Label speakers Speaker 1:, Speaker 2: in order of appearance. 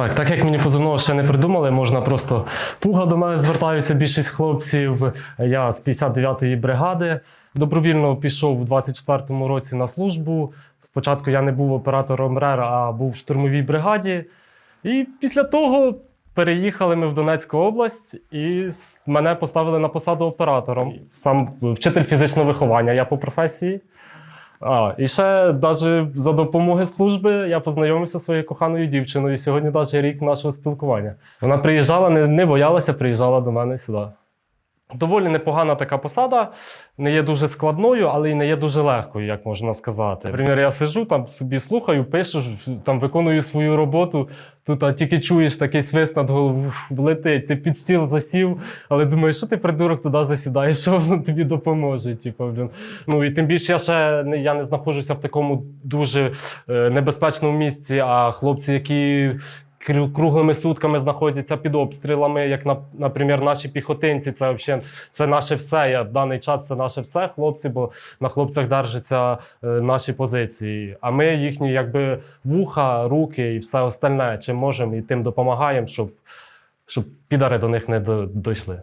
Speaker 1: Так, так як мені позивного ще не придумали, можна просто пуга до мене звертаються більшість хлопців. Я з 59-ї бригади добровільно пішов у 24-му році на службу. Спочатку я не був оператором РЕР, а був в штурмовій бригаді. І після того переїхали ми в Донецьку область, і мене поставили на посаду оператором. Сам вчитель фізичного виховання я по професії. А, і ще навіть за допомоги служби я познайомився зі своєю коханою дівчиною. Сьогодні навіть рік нашого спілкування. Вона приїжджала, не, не боялася, приїжджала до мене сюди. Доволі непогана така посада, не є дуже складною, але й не є дуже легкою, як можна сказати. Наприклад, я сиджу там собі слухаю, пишу, там виконую свою роботу. Тут а тільки чуєш такий свист над головою летить, ти під стіл засів, але думаєш, що ти придурок туди засідаєш, що воно тобі допоможе. Типу, блін. Ну і тим більше я ще не, я не знаходжуся в такому дуже е, небезпечному місці, а хлопці, які круглими сутками знаходяться під обстрілами, як, на- наприклад, наші піхотинці, це взагалі це наше все. Я в даний час це наше все, хлопці, бо на хлопцях держаться е, наші позиції. А ми їхні, якби вуха, руки і все остальне, чим можемо, і тим допомагаємо, щоб, щоб підари до них не дійшли.